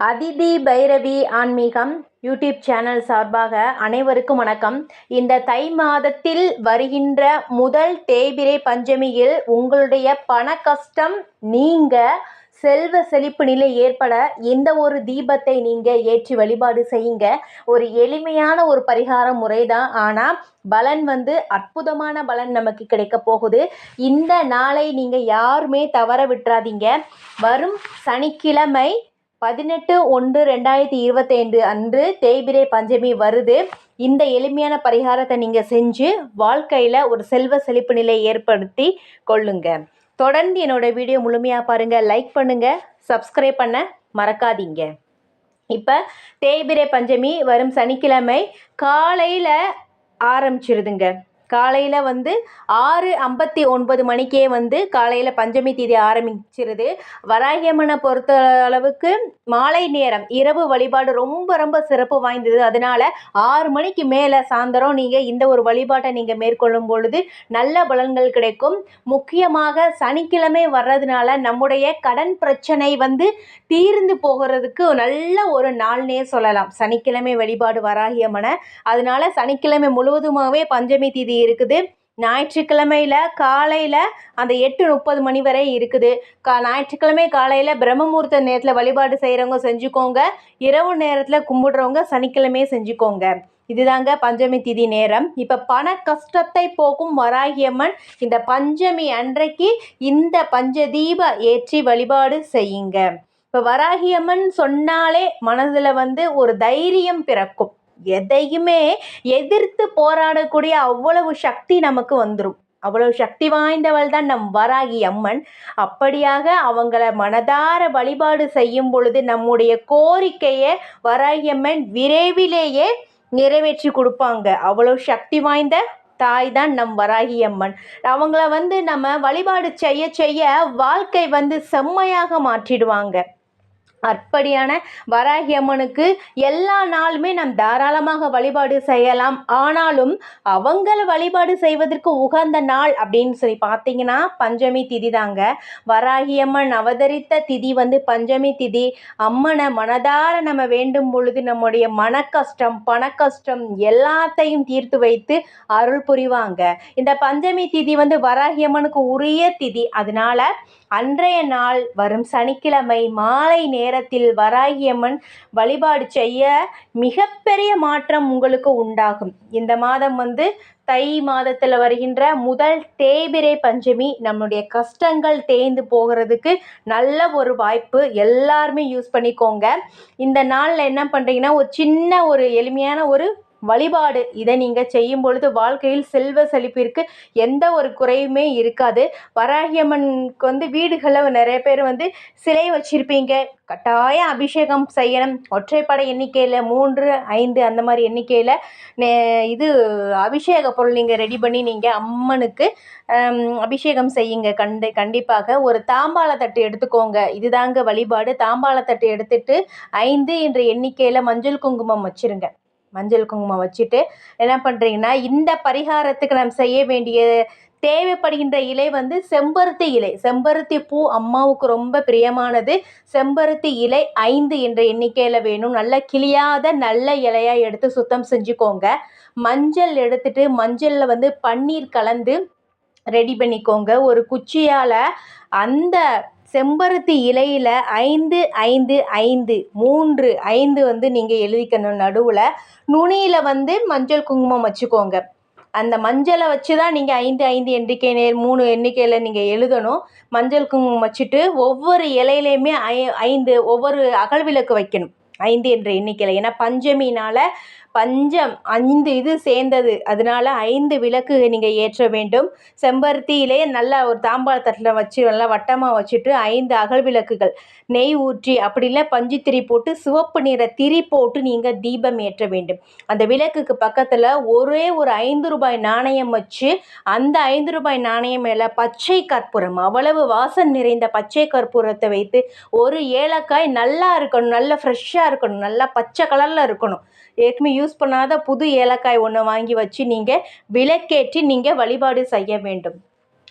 அதிதி பைரவி ஆன்மீகம் YouTube channel சார்பாக அனைவருக்கும் வணக்கம். இந்த தை மாதத்தில் வருகின்ற முதல் தேய்பிரை பஞ்சமியில் உங்களுடைய பண கஷ்டம் நீங்க செல்வ செழிப்பு நிலை ஏற்பட இந்த ஒரு தீபத்தை நீங்கள் ஏற்றி வழிபாடு செய்யுங்க. ஒரு எளிமையான ஒரு பரிகார முறை தான் ஆனால் பலன் வந்து அற்புதமான பலன் நமக்கு கிடைக்க போகுது. இந்த நாளை நீங்கள் யாருமே தவற விட்டுறாதீங்க. வரும் சனிக்கிழமை பதினெட்டு ஒன்று ரெண்டாயிரத்தி இருபத்தைந்து அன்று தேய்பிரை பஞ்சமி வருது. இந்த எளிமையான பரிகாரத்தை நீங்கள் செஞ்சு வாழ்க்கையில் ஒரு செல்வ செழிப்பு நிலை ஏற்படுத்தி கொள்ளுங்க. தொடர்ந்து என்னோட வீடியோ முழுமையாக பாருங்கள் லைக் பண்ணுங்கள் சப்ஸ்கிரைப் பண்ண மறக்காதீங்க. இப்போ தேய்பிரை பஞ்சமி வரும் சனிக்கிழமை காலையில் ஆரம்பிச்சிருதுங்க. காலையில் வந்து ஆறு ஐம்பத்தி ஒன்பது மணிக்கே வந்து காலையில் பஞ்சமி தேதி ஆரம்பிச்சிருது. வராகியம்மனை பொறுத்த அளவுக்கு மாலை நேரம் இரவு வழிபாடு ரொம்ப ரொம்ப சிறப்பு வாய்ந்தது. அதனால் ஆறு மணிக்கு மேலே சாயந்தரம் நீங்கள் இந்த ஒரு வழிபாட்டை நீங்கள் மேற்கொள்ளும் பொழுது நல்ல பலன்கள் கிடைக்கும். முக்கியமாக சனிக்கிழமை வர்றதுனால நம்முடைய கடன் பிரச்சனை வந்து தீர்ந்து போகிறதுக்கு நல்ல ஒரு நாள்னே சொல்லலாம். சனிக்கிழமை வழிபாடு வராகியம்மனை. அதனால சனிக்கிழமை முழுவதுமாகவே பஞ்சமி தேதி இருக்குது. ஞாயிற்றுக்கிழமையில் காலையில் அந்த எட்டு முப்பது மணி வரை இருக்குது. கா ஞாயிற்றுக்கிழமை காலையில் பிரம்மமுகூர்த்த நேரத்தில் வழிபாடு செய்கிறவங்க செஞ்சுக்கோங்க. இரவு நேரத்தில் கும்பிடுறவங்க சனிக்கிழமையே செஞ்சுக்கோங்க. இதுதாங்க பஞ்சமி திதி நேரம். இப்போ பண கஷ்டத்தை போக்கும் வராகியம்மன் இந்த பஞ்சமி அன்றைக்கு இந்த பஞ்சதீப ஏற்றி வழிபாடு செய்யுங்க. இப்போ வராகியம்மன் சொன்னாலே மனதில் வந்து ஒரு தைரியம் பிறக்கும். எதையுமே எதிர்த்து போராடக்கூடிய அவ்வளவு சக்தி நமக்கு வந்துடும் அவ்வளவு சக்தி வாய்ந்தவள் தான் நம் வராகி அம்மன். அப்படியாக அவங்கள மனதார வழிபாடு செய்யும் பொழுது நம்முடைய கோரிக்கையை வராகி அம்மன் விரைவிலேயே நிறைவேற்றி கொடுப்பாங்க. அவ்வளோ சக்தி வாய்ந்த தாய் தான் நம் வராகி அம்மன். அவங்கள வந்து நம்ம வழிபாடு செய்ய செய்ய வாழ்க்கை வந்து செம்மையாக மாற்றிடுவாங்க. அற்படியான வராகி அம்மனுக்கு எல்லா நாளுமே நாம் தாராளமாக வழிபாடு செய்யலாம். ஆனாலும் அவங்கள வழிபாடு செய்வதற்கு உகந்த நாள் அப்படின்னு சொல்லி பார்த்தீங்கன்னா பஞ்சமி திதி தாங்க. வராகி அம்மன் அவதரித்த திதி வந்து பஞ்சமி திதி. அம்மனை மனதார நம்ம வேண்டும் பொழுது நம்முடைய மன கஷ்டம் பண கஷ்டம் எல்லாத்தையும் தீர்த்து வைத்து அருள் புரிவாங்க. இந்த பஞ்சமி திதி வந்து வராகி அம்மனுக்கு உரிய திதி. அதனால அன்றைய நாள் வரும் சனிக்கிழமை மாலை நேரம் நேரத்தில் வராகியம்மன் வழிபாடு செய்ய மிகப்பெரிய மாற்றம் உங்களுக்கு உண்டாகும். இந்த மாதம் வந்து தை மாதத்தில் வருகின்ற முதல் தேய்பிரை பஞ்சமி நம்மளுடைய கஷ்டங்கள் தேய்ந்து போகிறதுக்கு நல்ல ஒரு வாய்ப்பு எல்லாருமே யூஸ் பண்ணிக்கோங்க. இந்த நாளில் என்ன பண்ணுறீங்கன்னா ஒரு சின்ன ஒரு எளிமையான ஒரு வழிபாடு. இதை நீங்கள் செய்யும் பொழுது வாழ்க்கையில் செல்வ செழிப்பிற்கு எந்த ஒரு குறையுமே இருக்காது. வராகியம்மனுக்கு வந்து வீடுகளில் நிறைய பேர் வந்து சிலை வச்சுருப்பீங்க. கட்டாயம் அபிஷேகம் செய்யணும். ஒற்றைப்படை எண்ணிக்கையில் மூன்று ஐந்து அந்த மாதிரி எண்ணிக்கையில் இது அபிஷேக பொருள் நீங்கள் ரெடி பண்ணி நீங்கள் அம்மனுக்கு அபிஷேகம் செய்யுங்க. கண்டு கண்டிப்பாக ஒரு தாம்பாள தட்டு எடுத்துக்கோங்க. இதுதாங்க வழிபாடு. தாம்பாள தட்டு எடுத்துட்டு ஐந்து என்ற எண்ணிக்கையில் மஞ்சள் குங்குமம் வச்சுருங்க. மஞ்சள் குங்குமம் வச்சுட்டு என்ன பண்ணுறீங்கன்னா இந்த பரிகாரத்துக்கு நாம் செய்ய வேண்டிய தேவைப்படுகின்ற இலை வந்து செம்பருத்தி இலை. செம்பருத்தி பூ அம்மாவுக்கு ரொம்ப பிரியமானது. செம்பருத்தி இலை ஐந்து என்ற எண்ணிக்கையில் வேணும். நல்ல கிளியாத நல்ல இலையாக எடுத்து சுத்தம் செஞ்சுக்கோங்க. மஞ்சள் எடுத்துட்டு மஞ்சளில் வந்து பன்னீர் கலந்து ரெடி பண்ணிக்கோங்க. ஒரு குச்சியால் அந்த செம்பருத்தி இலையில் ஐந்து ஐந்து ஐந்து மூன்று ஐந்து வந்து நீங்கள் எழுதிக்கணும் நடுவில். நுனியில் வந்து மஞ்சள் குங்குமம் வச்சுக்கோங்க. அந்த மஞ்சளை வச்சு தான் நீங்கள் ஐந்து ஐந்து எண்ணிக்கை நேர் மூணு எண்ணிக்கையில் நீங்கள் எழுதணும். மஞ்சள் குங்குமம் வச்சுட்டு ஒவ்வொரு இலையிலையுமே ஐ ஐந்து ஒவ்வொரு அகல் விளக்கு வைக்கணும். ஐந்து என்ற எண்ணிக்கையில். ஏன்னா பஞ்சமினால் பஞ்சம் ஐந்து இது சேர்ந்தது. அதனால ஐந்து விளக்கு நீங்கள் ஏற்ற வேண்டும். செம்பருத்தியிலே நல்லா ஒரு தாம்பாள தட்டில் வச்சு நல்லா வட்டமாக வச்சுட்டு ஐந்து அகல் விளக்குகள். நெய் ஊற்றி அப்படி இல்லை திரி போட்டு சிவப்பு நிற திரி போட்டு நீங்கள் தீபம் ஏற்ற வேண்டும். அந்த விளக்குக்கு பக்கத்தில் ஒரே ஒரு ஐந்து ரூபாய் நாணயம் வச்சு அந்த ஐந்து ரூபாய் நாணயம் மேலே பச்சை கற்பூரம் அவ்வளவு வாசம் நிறைந்த பச்சை கற்பூரத்தை வைத்து ஒரு ஏலக்காய் நல்லா இருக்கணும் நல்லா ஃப்ரெஷ்ஷாக இருக்கணும் நல்லா பச்சை கலரில் இருக்கணும். ஏற்கனவே யூஸ் பண்ணாத புது ஏலக்காய் ஒன்று வாங்கி வச்சு நீங்கள் விளக்கேற்றி நீங்கள் வழிபாடு செய்ய வேண்டும்.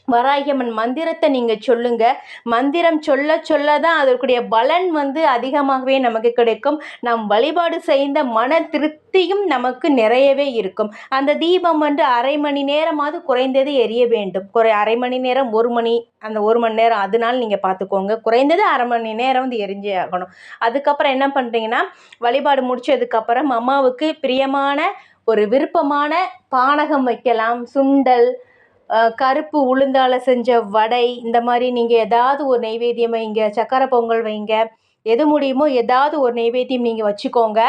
வராகியம்மன் மந்திரத்தை நீங்கள் சொல்லுங்க. மந்திரம் சொல்ல சொல்ல தான் அதற்குடைய பலன் வந்து அதிகமாகவே நமக்கு கிடைக்கும். நாம் வழிபாடு செய்த மன திருப்தியும் நமக்கு நிறையவே இருக்கும். அந்த தீபம் வந்து அரை மணி நேரமாவது குறைந்தது எரிய வேண்டும். குறை அரை மணி நேரம் ஒரு மணி அந்த ஒரு மணி நேரம் அதனால நீங்கள் பார்த்துக்கோங்க. குறைந்தது அரை மணி நேரம் வந்து எரிஞ்சே ஆகணும். அதுக்கப்புறம் என்ன பண்ணுறீங்கன்னா வழிபாடு முடிச்சதுக்கப்புறம் அம்மாவுக்கு பிரியமான ஒரு விருப்பமான பானகம் வைக்கலாம். சுண்டல் கருப்பு உளுந்தால் செஞ்ச வடை இந்த மாதிரி நீங்கள் ஏதாவது ஒரு நெய்வேத்தியம் வைங்க சக்கரை பொங்கல் வைங்க. எது முடியுமோ ஏதாவது ஒரு நெய்வேத்தியம் நீங்கள் வச்சுக்கோங்க.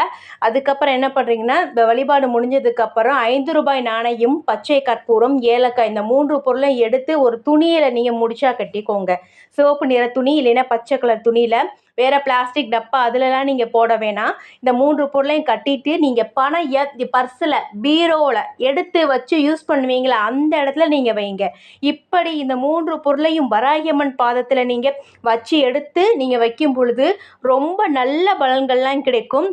அதுக்கப்புறம் என்ன பண்ணுறீங்கன்னா இந்த வழிபாடு முடிஞ்சதுக்கப்புறம் ஐந்து ரூபாய் நாணயம் பச்சை கற்பூரம் ஏலக்காய் இந்த மூன்று பொருளையும் எடுத்து ஒரு துணியில் நீங்கள் முடிச்சா கட்டிக்கோங்க. சிவப்பு நிற துணி இல்லைன்னா பச்சை கலர் துணியில் வேறு பிளாஸ்டிக் டப்பா அதிலலாம் நீங்கள் போட வேணாம். இந்த மூன்று பொருளையும் கட்டிட்டு நீங்கள் பணம் எ பர்ஸில் பீரோவில் எடுத்து வச்சு யூஸ் பண்ணுவீங்களா? அந்த இடத்துல நீங்கள் வைங்க. இப்படி இந்த மூன்று பொருளையும் வராகியம்மன் பாதத்தில் நீங்கள் வச்சு எடுத்து நீங்கள் வைக்கும் பொழுது ரொம்ப நல்ல பலன்கள்லாம் கிடைக்கும்.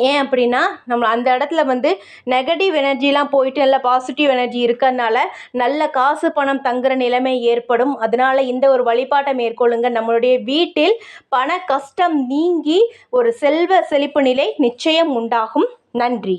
ஏன் அப்படின்னா நம்ம அந்த இடத்துல வந்து நெகட்டிவ் எனர்ஜிலாம் போயிட்டு நல்ல பாசிட்டிவ் எனர்ஜி இருக்கிறதுனால நல்ல காசு பணம் தங்குற நிலைமை ஏற்படும். அதனால இந்த ஒரு வழிபாட்டை மேற்கொள்ளுங்க. நம்மளுடைய வீட்டில் பண கஷ்டம் நீங்கி ஒரு செல்வ செழிப்பு நிலை நிச்சயம் உண்டாகும். நன்றி.